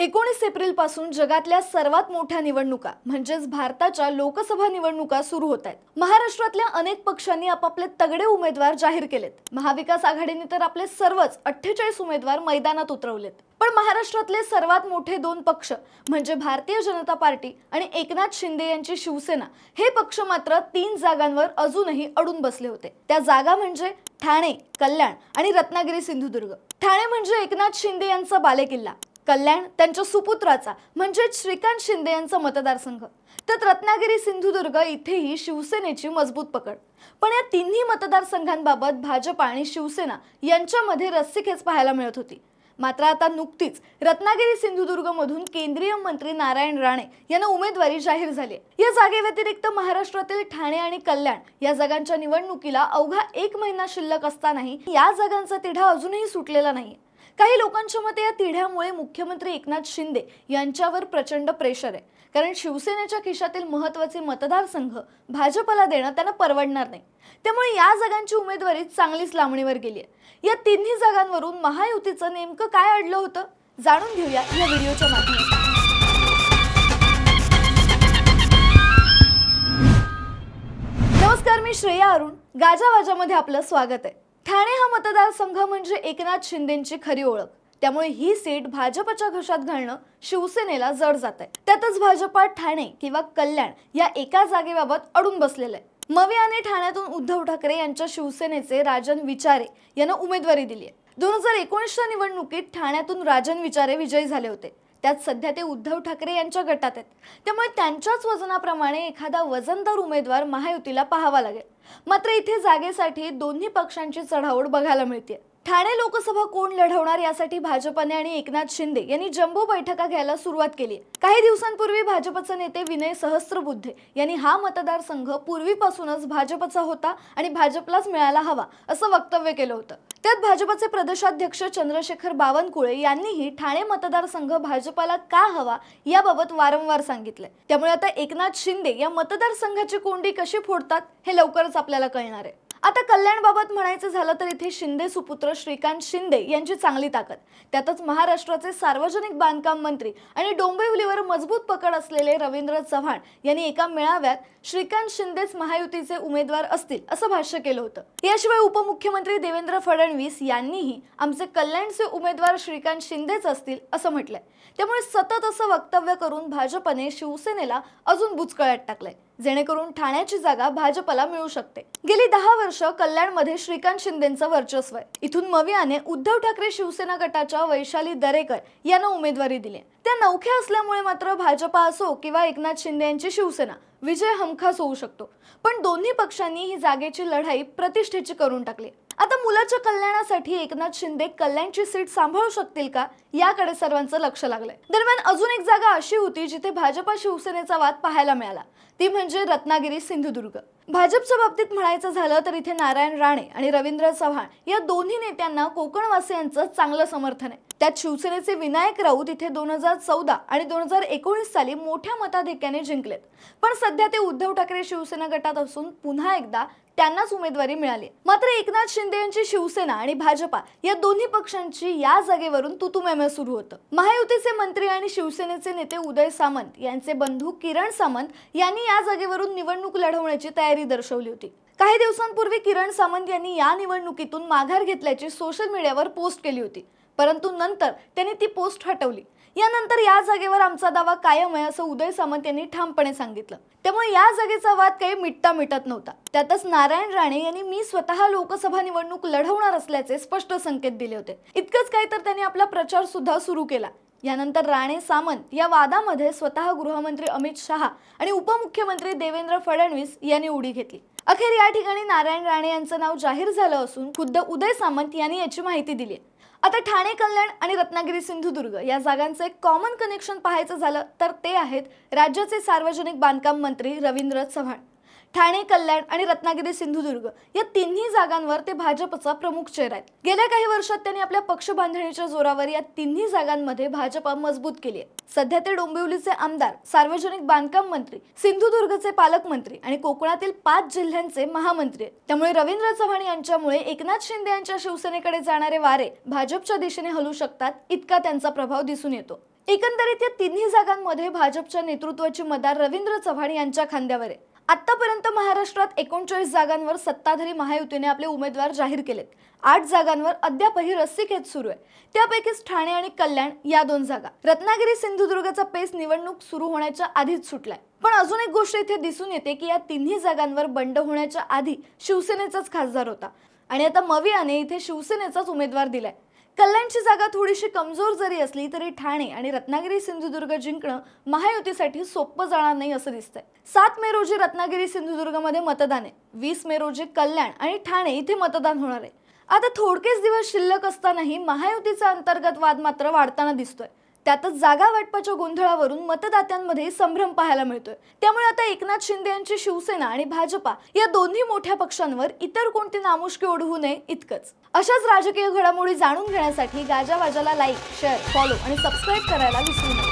एकोणीस एप्रिलपासून जगातल्या सर्वात मोठ्या निवडणुका म्हणजेच भारताच्या लोकसभा निवडणुका सुरू होत आहेत. महाराष्ट्रातल्या अनेक पक्षांनी आपापले तगडे उमेदवार जाहीर केलेत. महाविकास आघाडीने तर आपले सर्वच अठ्ठेचाळीस उमेदवार मैदानात उतरवलेत. पण महाराष्ट्रातले सर्वात मोठे दोन पक्ष म्हणजे भारतीय जनता पार्टी आणि एकनाथ शिंदे यांची शिवसेना हे पक्ष मात्र तीन जागांवर अजूनही अडून बसले होते. त्या जागा म्हणजे ठाणे कल्याण आणि रत्नागिरी सिंधुदुर्ग. ठाणे म्हणजे एकनाथ शिंदे यांचा बालेकिल्ला. कल्याण त्यांच्या सुपुत्राचा म्हणजेच श्रीकांत शिंदे यांचा मतदारसंघ. तर रत्नागिरी सिंधुदुर्ग इथेही शिवसेनेची मजबूत पकड. पण या तिन्ही मतदारसंघांबाबत भाजप आणि शिवसेना यांच्यामध्ये रस्सीखेच पाहायला मिळत होती. मात्र आता नुकतीच रत्नागिरी सिंधुदुर्ग मधून केंद्रीय मंत्री नारायण राणे यांना उमेदवारी जाहीर झाली या जागेव्यतिरिक्त महाराष्ट्रातील ठाणे आणि कल्याण या जागांच्या निवडणुकीला अवघा एक महिना शिल्लक असतानाही या जागांचा तिढा अजूनही सुटलेला नाही काही लोकांच्या मते या तिढ्यामुळे मुख्यमंत्री एकनाथ शिंदे यांच्यावर प्रचंड प्रेशर आहे. कारण शिवसेनेच्या खिशातील महत्त्वाचे मतदारसंघ भाजपला देणं त्यांना परवडणार नाही. त्यामुळे या जागांची उमेदवारी चांगलीच लांबणीवर गेली आहे या तिन्ही जागांवरून महायुतीचं नेमकं काय अडलं होतं? जाणून घेऊया या व्हिडिओच्या माध्यमातून. नमस्कार मी श्रेया अरुण. गाजावाजामध्ये आपलं स्वागत आहे. ठाणे हा मतदारसंघ म्हणजे एकनाथ शिंदेची खरी ओळख. त्यामुळे ही सीट भाजपच्या घशात घालणं शिवसेनेला जड जात आहे त्यातच भाजपा ठाणे किंवा कल्याण या एका जागेबाबत अडून बसलेलं आहे. मवे आणि ठाण्यातून उद्धव ठाकरे यांच्या शिवसेनेचे राजन विचारे यांना उमेदवारी दिली आहे. दोन हजार एकोणीसच्या निवडणुकीत ठाण्यातून राजन विचारे विजयी झाले होते. त्यात सध्या ते उद्धव ठाकरे यांच्या गटात आहेत. त्यामुळे त्यांच्याच वजनाप्रमाणे एखादा वजनदार उमेदवार महायुतीला पाहावा लागेल. मात्र इथे जागेसाठी दोन्ही पक्षांची चढाओढ बघायला मिळते ठाणे लोकसभा कोण लढवणार यासाठी भाजपने आणि एकनाथ शिंदे यांनी जम्बो बैठका घ्यायला सुरुवात केली. काही दिवसांपूर्वी भाजपचे नेते विनय सहस्त्रबुद्धे यांनी हा मतदारसंघ पूर्वीपासूनच भाजपचा होता आणि भाजपलाच मिळायला हवा असं वक्तव्य केलं होतं. त्यात भाजपचे प्रदेशाध्यक्ष चंद्रशेखर बावनकुळे यांनीही ठाणे मतदारसंघ भाजपाला का हवा याबाबत वारंवार सांगितलंय त्यामुळे आता एकनाथ शिंदे या मतदारसंघाची कोंडी कशी फोडतात हे लवकरच आपल्याला कळणार आहे. आता कल्याणबाबत म्हणायचं झालं तर इथे शिंदे सुपुत्र श्रीकांत शिंदे यांची चांगली ताकद. त्यातच महाराष्ट्राचे सार्वजनिक बांधकाम मंत्री आणि डोंबिवलीवर मजबूत पकड असलेले रवींद्र चव्हाण यांनी एका मेळाव्यात श्रीकांत शिंदेच महायुतीचे उमेदवार असतील असं भाष्य केलं होतं. याशिवाय उपमुख्यमंत्री देवेंद्र फडणवीस यांनीही आमचे कल्याणचे उमेदवार श्रीकांत शिंदेच असतील असं म्हटलंय. त्यामुळे सतत असं वक्तव्य करून भाजपने शिवसेनेला अजून बुचकळ्यात टाकलंय. जेणेकरून ठाण्याची जागा भाजपला मिळू शकते. गेली दहा वर्ष कल्याणमध्ये श्रीकांत शिंदेचं वर्चस्व आहे. इथून मवियाने उद्धव ठाकरे शिवसेना गटाच्या वैशाली दरेकर यांना उमेदवारी दिली. त्या नौख्या असल्यामुळे मात्र भाजपा असो किंवा एकनाथ शिंदे यांची शिवसेना विजय हमखास होऊ शकतो. पण दोन्ही पक्षांनी ही जागेची लढाई प्रतिष्ठेची करून टाकली. आता मुलाच्या कल्याणासाठी एकनाथ शिंदे कल्याणची सीट सांभाळू शकतील का? याकडे सर्वांचं लक्ष लागलंय. दरम्यान अजून एक जागा अशी होती जिथे भाजपा शिवसेनेचा वाद पाहायला मिळाला. ती म्हणजे रत्नागिरी सिंधुदुर्ग. भाजपच्या बाबतीत म्हणायचं झालं तर इथे नारायण राणे आणि रवींद्र चव्हाण या दोन्ही नेत्यांना कोकणवासियांचं चांगलं समर्थन आहे. त्यात शिवसेनेचे विनायक राऊत इथे दोन हजार चौदा आणि दोन हजार एकोणीस साली मोठ्या मताधिक्याने जिंकलेत. पण सध्या ते उद्धव ठाकरे शिवसेना गटात असून पुन्हा एकदा त्यांनाच उमेदवारी मिळाली. मात्र एकनाथ शिंदे यांची शिवसेना आणि भाजपा या दोन्ही पक्षांची या जागेवरून तुतुमेमे सुरू होतं. महायुतीचे मंत्री आणि शिवसेनेचे नेते उदय सामंत यांचे बंधू किरण सामंत यांनी या जागेवरून निवडणूक लढवण्याची तयारी दर्शवली होती. काही दिवसांपूर्वी किरण सामंत यांनी या निवडणुकीतून माघार घेतल्याची सोशल मीडियावर पोस्ट केली होती. परंतु नंतर त्यांनी ती पोस्ट हटवली. यानंतर या जागेवर आमचा दावा कायम आहे असं उदय सामंत यांनी ठामपणे सांगितलं. त्यामुळे या जागेचा वाद काही मिटता मिटत नव्हता. त्यातच नारायण राणे यांनी मी स्वतः लोकसभा निवडणूक लढवणार असल्याचे स्पष्ट संकेत दिले होते. इतकंच काय तर त्यांनी आपला प्रचार सुद्धा सुरू केला. यानंतर राणे सामंत या वादामध्ये स्वतः गृहमंत्री अमित शहा आणि उपमुख्यमंत्री देवेंद्र फडणवीस यांनी उडी घेतली. अखेर या ठिकाणी नारायण राणे यांचं नाव जाहीर झालं असून खुद्द उदय सामंत यांनी याची माहिती दिली आता ठाणे कल्याण आणि रत्नागिरी सिंधुदुर्ग या जागांचं एक कॉमन कनेक्शन पाहायचं झालं तर ते आहेत राज्याचे सार्वजनिक बांधकाम मंत्री रवींद्र चव्हाण. ठाणे कल्याण आणि रत्नागिरी सिंधुदुर्ग या तिन्ही जागांवर ते भाजपचा प्रमुख चेहरा आहेत. गेल्या काही वर्षात त्यांनी आपल्या पक्ष बांधणीच्या जोरावर या तिन्ही जागांमध्ये भाजपा मजबूत केली आहे. सध्या ते डोंबिवलीचे आमदार सार्वजनिक बांधकाम मंत्री सिंधुदुर्गचे पालकमंत्री आणि कोकणातील पाच जिल्ह्यांचे महामंत्री आहेत. त्यामुळे रवींद्र चव्हाण यांच्यामुळे एकनाथ शिंदे यांच्या शिवसेनेकडे जाणारे वारे भाजपच्या दिशेने हलू शकतात इतका त्यांचा प्रभाव दिसून येतो. एकंदरीत या तिन्ही जागांमध्ये भाजपच्या नेतृत्वाची मदार रवींद्र चव्हाण यांच्या खांद्यावर आहे. आतापर्यंत महाराष्ट्रात एकोणचाळीस जागांवर सत्ताधारी महायुतीने आपले उमेदवार जाहीर केलेत. आठ जागांवर अद्यापही रस्सीखेच सुरू आहे. त्यापैकीच ठाणे आणि कल्याण या दोन जागा. रत्नागिरी सिंधुदुर्गचा पेस निवडणूक सुरू होण्याच्या आधीच सुटलाय. पण अजून एक गोष्ट इथे दिसून येते की या तिन्ही जागांवर बंड होण्याच्या आधी शिवसेनेचाच खासदार होता. आणि आता मवियाने इथे शिवसेनेचाच उमेदवार दिलाय. कल्याणची जागा थोडीशी कमजोर जरी असली तरी ठाणे आणि रत्नागिरी सिंधुदुर्ग जिंकणं महायुतीसाठी सोपं जाणार नाही असं दिसतंय. सात मे रोजी रत्नागिरी सिंधुदुर्गमध्ये मतदान आहे. वीस मे रोजी कल्याण आणि ठाणे इथे मतदान होणार आहे. आता थोडकेच दिवस शिल्लक असतानाही महायुतीचा अंतर्गत वाद मात्र वाढताना दिसतोय. त्यातच जागा वाटपाच्या गोंधळावरून मतदात्यांमध्ये संभ्रम पाहायला मिळतोय. त्यामुळे आता एकनाथ शिंदे यांची शिवसेना आणि भाजपा या दोन्ही मोठ्या पक्षांवर इतर कोणती नामुष्की ओढवू नये इतकंच. अशाच राजकीय घडामोडी जाणून घेण्यासाठी गाजावाजाला लाईक शेअर फॉलो आणि सबस्क्राईब करायला विसरू नका.